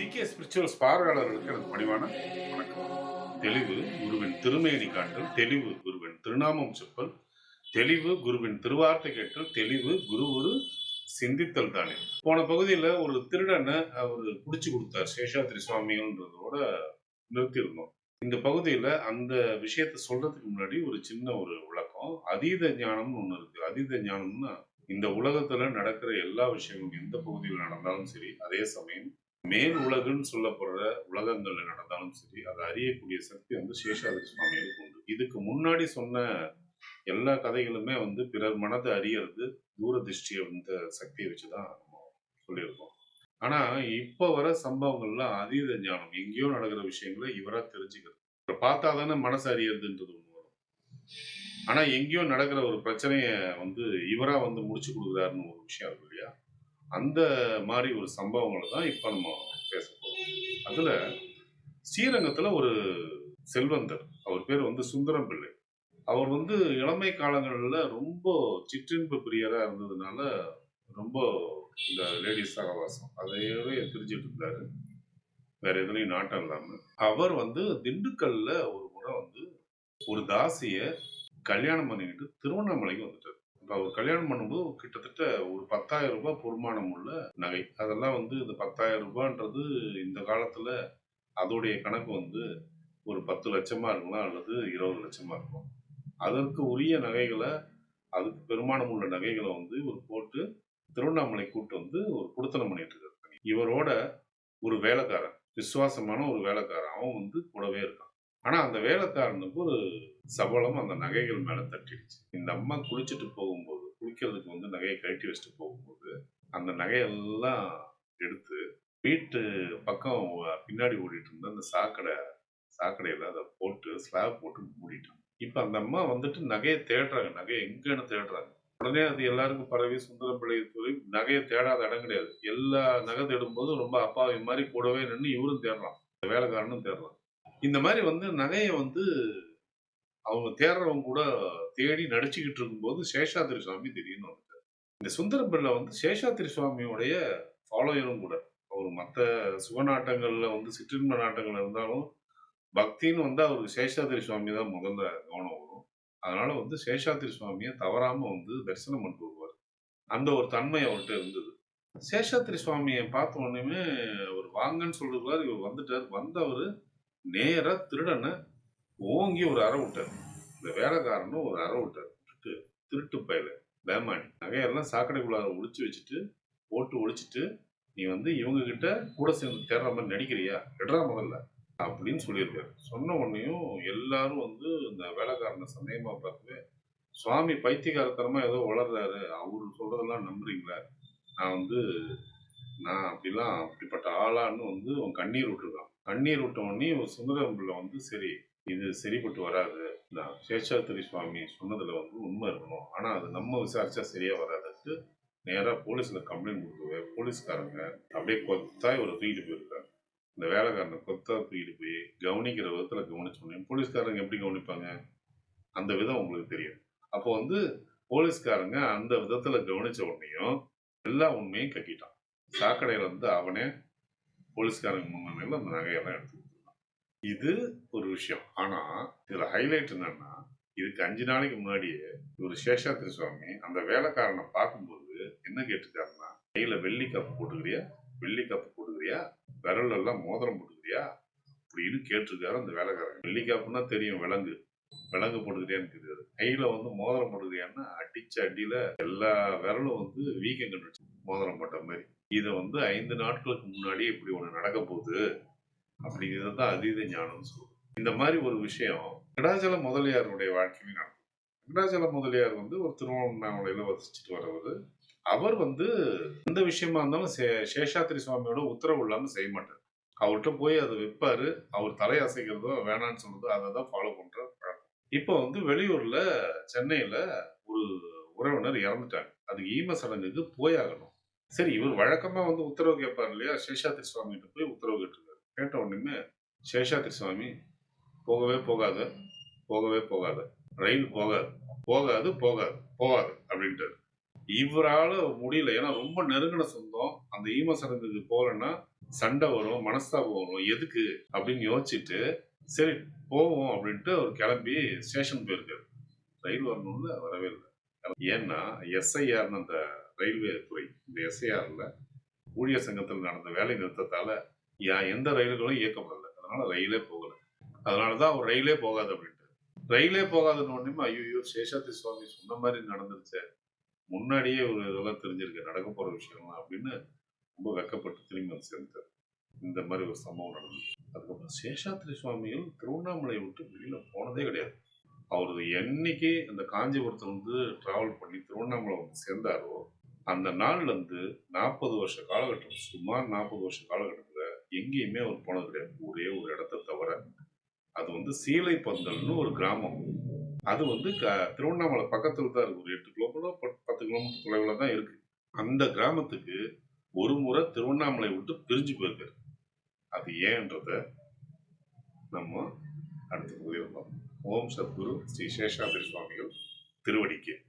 GK spirituals பார்வையாளர்களுக்கு எனக்கு பணிவான வணக்கம். தெளிவு குருவின் திருமேனி காட்டல் தெளிவு குருவின் திருநாமம் செப்பல் தெளிவு குருவின் திருவார்த்தை கேட்டல் தெளிவு குரு ஒரு சிந்தித்தல் தானே. போன பகுதியில் ஒரு திருடனை அவர் பிடிச்சி கொடுத்தார் சேஷாத்ரி சுவாமிகள்ன்றதோட நிறுத்தியிருந்தோம். இந்த பகுதியில் அந்த விஷயத்த சொல்றதுக்கு முன்னாடி ஒரு சின்ன ஒரு விளக்கம். அதீத ஞானம்னு ஒன்று இருக்கு. அதீத ஞானம்னா இந்த உலகத்துல நடக்கிற எல்லா விஷயங்களும் எந்த பகுதியில் நடந்தாலும் சரி அதே சமயம் மேல் உலகுன்னு சொல்லப்படுற உலகங்கள்ல நடந்தாலும் சரி அதை அறியக்கூடிய சக்தி வந்து சேஷாதிரி சுவாமிகளுக்கு உண்டு இதுக்கு முன்னாடி சொன்ன எல்லா கதைகளுமே வந்து பிறர் மனதை அறியறது தூரதிஷ்டிய இந்த சக்தியை வச்சுதான் நம்ம சொல்லியிருக்கோம். ஆனா இப்ப வர சம்பவங்கள்லாம் அதீத ஞானம் எங்கேயோ நடக்கிற விஷயங்களை இவரா தெரிஞ்சுக்கிறது. பார்த்தா தானே மனசு அறியறதுன்றது ஒண்ணு வரும். ஆனா எங்கேயோ நடக்கிற ஒரு பிரச்சனைய வந்து இவரா வந்து முடிச்சு கொடுக்குறாருன்னு ஒரு விஷயம் இருக்கு இல்லையா? அந்த மாதிரி ஒரு சம்பவங்களை தான் இப்போ நம்ம பேச போகிறோம் அதில் ஸ்ரீரங்கத்தில் ஒரு செல்வந்தர் அவர் பேர் வந்து சுந்தரம் பிள்ளை அவர் வந்து இளமை காலங்களில் ரொம்ப சிற்றின்பு பிரியராக இருந்ததுனால ரொம்ப இந்த லேடிஸ் சகவாசம் அதையவே தெரிஞ்சிட்டு இருந்தாரு. வேற எதுலையும் நாட்டம் இல்லாமல் அவர் வந்து திண்டுக்கல்ல ஒரு முறை வந்து ஒரு தாசியை கல்யாணம் பண்ணிக்கிட்டு திருவண்ணாமலைக்கு வந்துட்டார். அவர் கல்யாணம் பண்ணும்போது கிட்டத்தட்ட ஒரு பத்தாயிரம் ரூபாய் பொறுமானம் உள்ள நகை. அதெல்லாம் வந்து இந்த பத்தாயிரம் ரூபான்றது இந்த காலத்துல அதோடைய கணக்கு வந்து ஒரு பத்து லட்சமா இருக்கலாம் அல்லது இருபது லட்சமா இருக்கும் அதற்கு உரிய நகைகளை அதுக்கு பெருமானம் உள்ள நகைகளை வந்து இவர் போட்டு திருவண்ணாமலை கூட்டு வந்து ஒரு குடுத்தனம் பண்ணிட்டு இருக்காரு. இவரோட ஒரு வேலைக்காரன் விசுவாசமான ஒரு வேலைக்காரன். அவன் வந்து கூடவே இருக்கான். ஆனா அந்த வேலைக்காரனுக்கு ஒரு சபலம் அந்த நகைகள் மேல தட்டிடுச்சு. இந்த அம்மா குளிச்சுட்டு போகும் குடிக்கிறதுக்கு வந்து நகையை கழட்டி வச்சுட்டு போகும்போது அந்த நகையெல்லாம் எடுத்து வீட்டு பக்கம் பின்னாடி ஓடிட்டு இருந்த அந்த சாக்கடை சாக்கடையில் அதை போட்டு ஸ்லாப் போட்டு மூடிட்டாங்க. இப்போ அந்த அம்மா வந்துட்டு நகையை தேடுறாங்க. நகையை எங்கன்னு தேடுறாங்க. உடனே அது எல்லாருக்கும் பரவி சுந்தரம் பிள்ளை சொல்லி நகையை தேடாத இடம் கிடையாது. எல்லா நகை தேடும்போதும் ரொம்ப அப்பாவி மாதிரி கூடவே நின்று இவரும் தேடுறான். இந்த வேலைக்காரனும் தேடுறான். இந்த மாதிரி வந்து நகையை வந்து அவங்க தேடுறவங்க கூட தேடி நடிச்சுக்கிட்டு இருக்கும்போது சேஷாத்திரி சுவாமி திடீர்னு வந்துட்டார். இந்த சுந்தரம் பிள்ளை வந்து சேஷாத்திரி சுவாமியுடைய ஃபாலோயரும் கூட. அவர் மற்ற சுகநாட்டங்கள்ல வந்து சிற்றின்ப நாட்டங்கள் இருந்தாலும் பக்தின்னு வந்து அவருக்கு சேஷாத்திரி சுவாமி தான் முதல்ல கவனம் வரும். அதனால வந்து சேஷாத்திரி சுவாமியை தவறாமல் வந்து தரிசனம் பண்ணிட்டு வருவார். அந்த ஒரு தன்மை அவர்கிட்ட இருந்தது. சேஷாத்திரி சுவாமியை பார்த்த உடனே அவர் வாங்கன்னு சொல்றாரு இவர் வந்துட்டார். வந்தவர் நேராக திருடனை ஓங்கி ஒரு அற விட்டார். இந்த வேலைக்காரனும் ஒரு அற விட்டார். விட்டுட்டு திருட்டு பயில. பேமானி. நகையெல்லாம் சாக்கடைக்குள்ளார ஒழிச்சு வச்சுட்டு போட்டு ஒழிச்சிட்டு நீ வந்து இவங்க கிட்ட கூட சேர்ந்து தேடுற மாதிரி நடிக்கிறியா? எடுறா முதல்ல. அப்படின்னு சொல்லியிருக்காரு. சொன்ன உடனேயும் எல்லாரும் வந்து இந்த வேலைக்காரனை சந்தேகமாக பார்க்கவே சுவாமி பைத்தியகாரத்தனமாக ஏதோ வளர்றாரு. அவரு சொல்கிறதெல்லாம் நம்புறீங்களா? நான் வந்து நான் அப்படிலாம் அப்படிப்பட்ட ஆளான்னு வந்து அவன் கண்ணீர் விட்டுருக்கான். கண்ணீர் விட்ட உடனே ஒரு சுந்தரம் பிள்ளை வந்து சரி இது சரிப்பட்டு வராது. நான் சேஷாத்திரி சுவாமி சொன்னதில் வந்து உண்மை இருக்கணும். ஆனால் அது நம்ம விசாரிச்சா சரியாக வராதுன்ட்டு நேராக போலீஸில் கம்ப்ளைண்ட் கொடுக்கவே போலீஸ்காரங்க அப்படியே கொத்தாய் ஒரு தூக்கிட்டு போயிருக்காங்க. இந்த வேலைக்காரனை கொத்தா தூக்கிட்டு போய் கவனிக்கிற விதத்தில் கவனிச்ச உடனே போலீஸ்காரங்க எப்படி கவனிப்பாங்க? அந்த விதம் உங்களுக்கு தெரியும். அப்போ வந்து போலீஸ்காரங்க அந்த விதத்தில் கவனித்த உடனேயும் எல்லா உண்மையும் கட்டிட்டான். சாக்கடையில் வந்து அவனே போலீஸ்காரங்க முன்னிலையில் அந்த நகையெல்லாம் எடுத்து இது ஒரு விஷயம். ஆனா இதுல ஹைலைட் என்னன்னா இதுக்கு அஞ்சு நாளைக்கு முன்னாடியே ஒரு சேஷாத்திரி சுவாமி அந்த வேலைக்காரனை பார்க்கும்போது என்ன கேட்டிருக்காருன்னா கையில வெள்ளி கப்பு போட்டுக்கிறியா? வெள்ளி கப்பு போட்டுக்கிறியா? விரல் எல்லாம் மோதிரம் போட்டுக்கிறியா? அப்படின்னு கேட்டிருக்காரு அந்த வேலைக்காரன் வெள்ளி கப்புனா தெரியும் விலங்கு. விலங்கு போட்டுக்கிறியான்னு தெரியாது. கையில வந்து மோதிரம் போட்டுக்கிறியான்னா அடிச்ச அடியில எல்லா விரலும் வந்து வீக்கம் கண்டுச்சு மோதிரம் போட்ட மாதிரி. இதை வந்து ஐந்து நாட்களுக்கு முன்னாடியே இப்படி ஒன்று நடக்க போகுது. அப்படிங்கிறது தான் அதீத ஞானம்னு சொல்லுவோம். இந்த மாதிரி ஒரு விஷயம் கிடாஜல முதலியாருடைய வாழ்க்கையிலும் நடக்கும். கிடாஜல முதலியார் வந்து ஒரு திருவண்ணாமலையில வசிச்சுட்டு வரவர். அவர் வந்து எந்த விஷயமா இருந்தாலும் சே- சேஷாத்திரி சுவாமியோட உத்தரவு இல்லாமல் செய்ய மாட்டார். அவர்கிட்ட போய் அதை விற்பாரு அவர் தலை அசைக்கிறதோ வேணான்னு சொல்றதோ அதை தான் ஃபாலோ பண்ற இப்போ வந்து வெளியூர்ல சென்னையில ஒரு உறவினர் இறந்துட்டாங்க. அதுக்கு ஈம சடங்குக்கு போயாகணும். சரி இவர் வழக்கமா வந்து உத்தரவு கேட்பார் இல்லையா? சேஷாத்திரி சுவாமிகிட்ட போய் உத்தரவு சேஷாத்ரி சேஷாத்திரி சுவாமி போகவே போகாத போகவே போகாத. ரயில் போகாது போகாது போகாது போகாது அப்படின்ட்டு இவரால் முடியல. ஏன்னா ரொம்ப நெருங்கின சொந்தம். அந்த ஈம சடங்குக்கு போகலன்னா சண்டை வரும் மனஸ்தாபம் வரும். எதுக்கு? அப்படின்னு யோசிச்சுட்டு சரி போவோம் அப்படின்ட்டு அவர் கிளம்பி ஸ்டேஷன் போயிருக்காரு. ரயில் வரணும்னு வரவே இல்லை. ஏன்னா எஸ்ஐஆர்னு அந்த ரயில்வே துறை இந்த எஸ்ஐஆரில் ஊழியர் சங்கத்தில் நடந்த வேலை நிறுத்தத்தால் எந்த ரயில்களும் இயக்கப்படல. அதனால ரயிலே போகல. அதனாலதான் அவர் ரயிலே போகாது அப்படின்ட்டு. ரயிலே போகாதுன்னு உடனே ஐயோ சேஷாத்தி சுவாமி சொன்ன மாதிரி நடந்துருச்சே. முன்னாடியே ஒரு இதெல்லாம் தெரிஞ்சிருக்கு நடக்க போற விஷயம்லாம் அப்படின்னு ரொம்ப வெக்கப்பட்டு திரும்பி வந்து சேர்ந்தார் இந்த மாதிரி ஒரு சம்பவம் நடந்தது. அதுக்கப்புறம் சேஷாத்திரி சுவாமிகள் திருவண்ணாமலையை விட்டு வெளியில போனதே கிடையாது. அவர் என்னைக்கு அந்த காஞ்சிபுரத்துல வந்து டிராவல் பண்ணி திருவண்ணாமலை வந்து சேர்ந்தாரோ அந்த நாள்ல இருந்து நாற்பது வருஷ காலகட்டம் சுமார் நாற்பது வருஷ காலகட்டம் எங்கேயுமே அவர் போனது கிடையாது ஒரே ஒரு இடத்த தவிர. அது வந்து சீலை பந்தல்னு ஒரு கிராமம். அது வந்து க- திருவண்ணாமலை பக்கத்தில் தான் இருக்கு. ஒரு எட்டு கிலோமீட்டர் பத்து- பத்து கிலோமீட்டர் தொலைவில் தான் இருக்கு. அந்த கிராமத்துக்கு ஒரு முறை திருவண்ணாமலை விட்டு பிரிஞ்சு போயிருக்காரு. அது ஏன்றத நம்ம அடுத்த பகுதியில் பார்ப்போம். ஓம் சத்குரு ஸ்ரீ சேஷாதிரி சுவாமிகள் திருவடிக்கு.